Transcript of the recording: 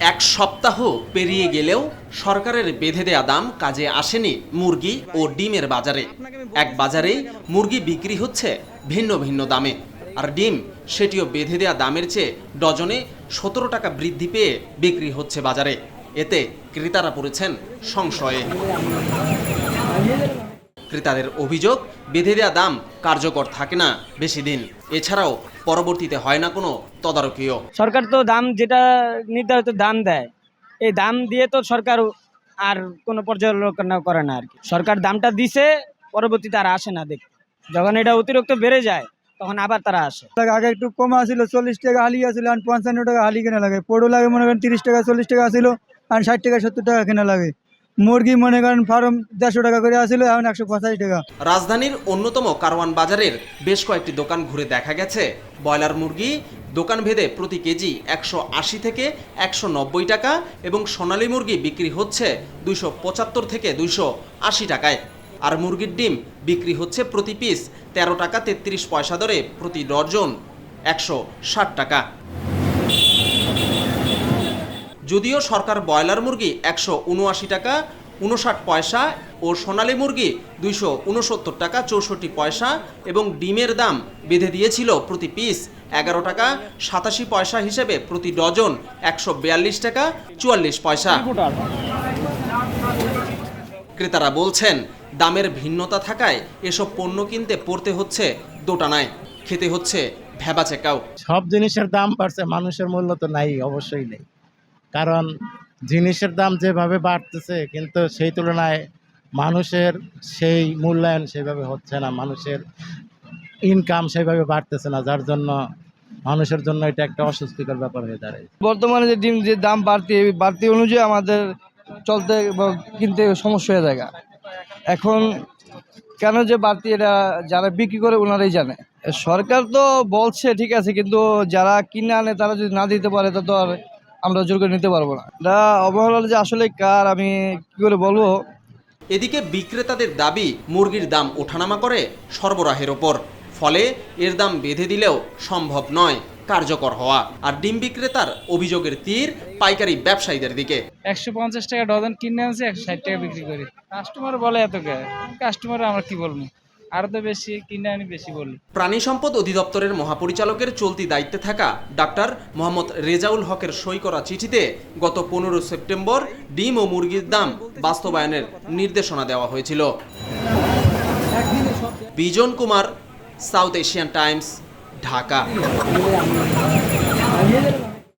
এক সপ্তাহ পেরিয়ে গেলেও সরকারের বেঁধে দেয়া দাম কাজে আসেনি মুরগি ও ডিমের বাজারে। এক বাজারেই মুরগি বিক্রি হচ্ছে ভিন্ন ভিন্ন দামে। আর ডিম, সেটিও বেঁধে দেয়া দামের চেয়ে ডজনে সতেরো টাকা বৃদ্ধি পেয়ে বিক্রি হচ্ছে বাজারে। এতে ক্রেতারা পড়েছেন সংশয়ে। ক্রেতাদের অভিযোগ বেঁধে দেওয়া দাম কার্যকর থাকে না বেশি দিন। এছাড়াও পরবর্তীতে হয় না কোনো তদারকিও। সরকার তো দাম যেটা নির্ধারিত দাম দেয় এই দাম দিয়ে তো সরকার আর কোনো পর্যালোচনা করে না আর কি। সরকার দামটা দিছে পরবর্তীতে আর আসে না দেখ যখন এটা অতিরিক্ত বেড়ে যায় তখন আবার তারা আসে। আগে একটু কম আসছিল চল্লিশ টাকা হালি আসছিল আর পঞ্চান্ন টাকা হালি কেনা লাগে। পোড়ো লাগে মনে করেন তিরিশ টাকা চল্লিশ টাকা আসছিল আর ষাট টাকা সত্তর টাকা কেনা লাগে। মুরগি মনে করেন ফার্ম দেড়শো টাকা করে আসছিল এখন একশো পঁচাশি টাকা। রাজধানীর অন্যতম কারওয়ান বাজারের বেশ কয়েকটি দোকান ঘুরে দেখা গেছে। ব্রয়লার মুরগি, দোকান ভেদে প্রতি কেজি একশো আশি থেকে একশো নব্বই টাকা এবং সোনালী মুরগি বিক্রি হচ্ছে দুইশো পঁচাত্তর থেকে দুইশো আশি টাকায়। আর মুরগির ডিম বিক্রি হচ্ছে প্রতি পিস তেরো টাকা তেত্রিশ পয়সা দরে প্রতি ডজন একশো ষাট টাকা। যদিও সরকার ব্রয়লার মুরগি একশো উনআশি টাকা, উনষাট পয়সা ও সোনালী মুরগি দুইশো উনসত্তর টাকা চৌষট্টি পয়সা এবং ডিমের দাম বেঁধে দিয়েছিল প্রতি পিস এগারো টাকা, সাতাশি পয়সা হিসেবে প্রতি ডজন একশো বিয়াল্লিশ টাকা, চুয়াল্লিশ পয়সা। ক্রেতারা বলছেন, দামের ভিন্নতা থাকায় এসব পণ্য কিনতে পড়তে হচ্ছে দোটানায়। খেতে হচ্ছে ভেবা চেকাও। সব জিনিসের দাম বাড়ছে, মানুষের মূল্য তো নাই, অবশ্যই নেই। কারণ জিনিসের দাম যেভাবে বাড়তেছে, কিন্তু সেই তুলনায় মানুষের সেই মূল্যায়ন সেভাবে হচ্ছে না, মানুষের ইনকাম সেভাবে বাড়তেছে না, যার জন্য মানুষের জন্য এটা একটা অস্বস্তিকর ব্যাপার হয়ে দাঁড়ায়। বর্তমানে যে ডিম, যে দাম বাড়তি বাড়তি অনুযায়ী আমাদের চলতে কিনতে সমস্যা হয়ে যায় এখন কেন যে বাড়তি এটা যারা বিক্রি করে ওনারাই জানে। সরকার তো বলছে, ঠিক আছে, কিন্তু যারা কিনে আনে, তারা যদি না দিতে পারে, তা তো আর আমরা জোর করে নিতে পারব না। এটা অবহেলা যে আসলে কার আমি কি করে বলব? এদিকে বিক্রেতাদের দাবি মুরগির দাম ওঠানামা করে সরবরাহের ওপর। ফলে এর দাম বেঁধে দিলেও সম্ভব নয় কার্যকর হওয়া। আর ডিম বিক্রেতার অভিযোগের তীর পাইকারি ব্যবসায়ীদের দিকে। একশো পঞ্চাশ টাকা ডজন কিনে আনছি একশো ষাট টাকা বিক্রি করি। কাস্টমার বলে এত কে? কাস্টমার আমরা কি বলব? আরও তো বেশি কিনে আনি বেশি বলি। প্রাণী সম্পদ অধিদপ্তরের মহাপরিচালকের চলতি দায়িত্বে থাকা ডাক্তার মোহাম্মদ রেজাউল হকের সই করা চিঠিতে গত পনেরো সেপ্টেম্বর ডিম ও মুরগির দাম বাস্তবায়নের নির্দেশনা দেওয়া হয়েছিল। Bijan Kumar, South Asian Times, Dhaka.